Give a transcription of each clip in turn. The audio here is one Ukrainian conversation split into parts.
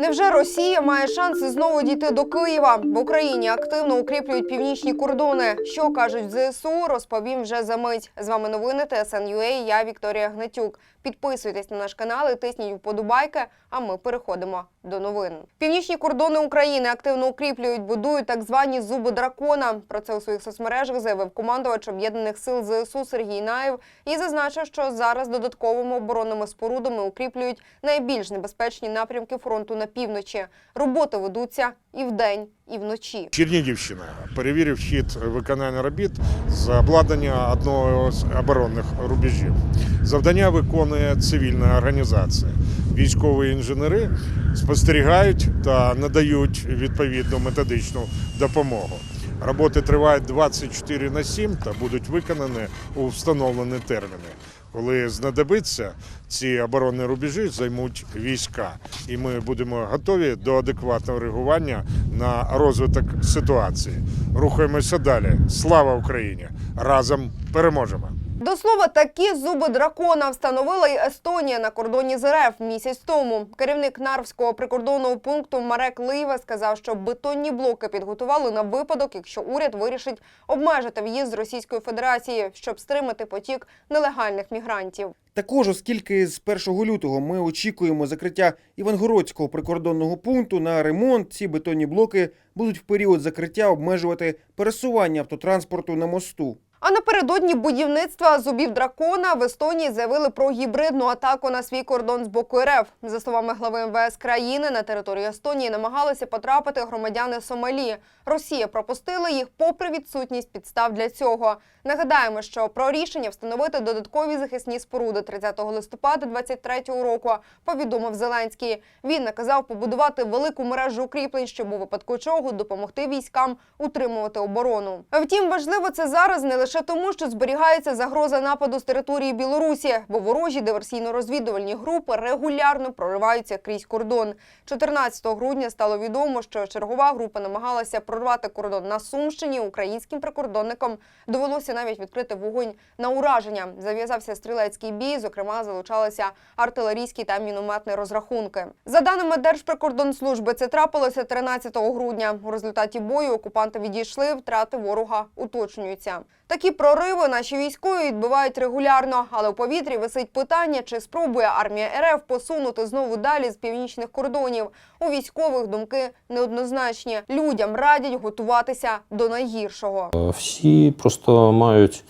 Невже Росія має шанси знову дійти до Києва? В Україні активно укріплюють північні кордони. Що кажуть в ЗСУ, розповім вже за мить. З вами новини ТСН.UA, Я Вікторія Гнатюк. Підписуйтесь на наш канал і тисніть вподобайки. А ми переходимо до новин. Північні кордони України активно укріплюють, будують так звані зуби дракона. Про це у своїх соцмережах заявив командувач об'єднаних сил ЗСУ Сергій Наєв і зазначив, що зараз додатковими оборонними спорудами укріплюють найбільш небезпечні напрямки фронту на півночі. Роботи ведуться і вдень, і вночі. Чернігівщина перевірив хід виконання робіт з обладнання одного з оборонних рубежів. Завдання виконує цивільна організація. Військові інженери спостерігають та надають відповідну методичну допомогу. Роботи тривають 24 на 7 та будуть виконані у встановлені терміни. Коли знадобиться, ці оборонні рубежі займуть війська, і ми будемо готові до адекватного реагування на розвиток ситуації. Рухаємося далі. Слава Україні! Разом переможемо! До слова, такі зуби дракона встановила й Естонія на кордоні з РФ місяць тому. Керівник Нарвського прикордонного пункту Марек Лиєва сказав, що бетонні блоки підготували на випадок, якщо уряд вирішить обмежити в'їзд з Російської Федерації, щоб стримати потік нелегальних мігрантів. Також, оскільки з 1 лютого ми очікуємо закриття Івангородського прикордонного пункту на ремонт, ці бетонні блоки будуть в період закриття обмежувати пересування автотранспорту на мосту. Напередодні будівництва зубів дракона в Естонії заявили про гібридну атаку на свій кордон з боку РФ. За словами глави МВС країни, на територію Естонії намагалися потрапити громадяни Сомалі. Росія пропустила їх попри відсутність підстав для цього. Нагадаємо, що про рішення встановити додаткові захисні споруди 30 листопада 2023 року повідомив Зеленський. Він наказав побудувати велику мережу укріплень, щоб у випадку чого допомогти військам утримувати оборону. Втім, важливо це зараз не лише тому, що зберігається загроза нападу з території Білорусі, бо ворожі диверсійно-розвідувальні групи регулярно прориваються крізь кордон. 14 грудня стало відомо, що чергова група намагалася прорвати кордон на Сумщині. Українським прикордонникам довелося навіть відкрити вогонь на ураження. Зав'язався стрілецький бій. Зокрема, залучалися артилерійські та мінометні розрахунки. За даними Держприкордонслужби, це трапилося 13 грудня. У результаті бою окупанти відійшли, втрати ворога уточнюються. Такі прориви наші військові відбивають регулярно, але у повітрі висить питання, чи спробує армія РФ посунути знову далі з північних кордонів. У військових думки неоднозначні. Людям радять готуватися до найгіршого. Всі просто мають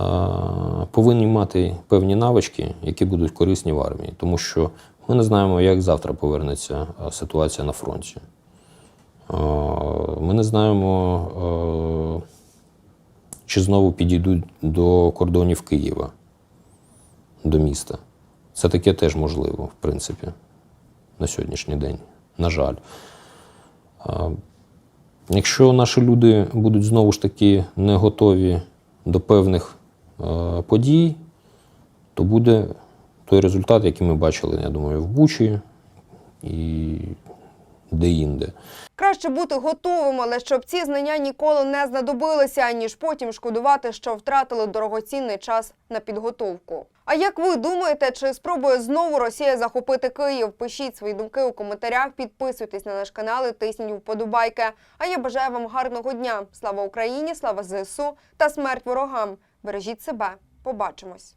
е, повинні мати певні навички, які будуть корисні в армії, тому що ми не знаємо, як завтра повернеться е, ситуація на фронті. Е, Ми не знаємо, е, чи знову підійдуть до кордонів Києва, до міста. Це таке теж можливо, в принципі, на сьогоднішній день. На жаль. Якщо наші люди будуть знову ж таки не готові до певних подій, то буде той результат, який ми бачили, я думаю, в Бучі і де-інде. Краще бути готовим, але щоб ці знання ніколи не знадобилися, ніж потім шкодувати, що втратили дорогоцінний час на підготовку. А як ви думаєте, чи спробує знову Росія захопити Київ? Пишіть свої думки у коментарях, підписуйтесь на наш канал і тисніть вподобайки. А я бажаю вам гарного дня. Слава Україні, слава ЗСУ та смерть ворогам. Бережіть себе. Побачимось.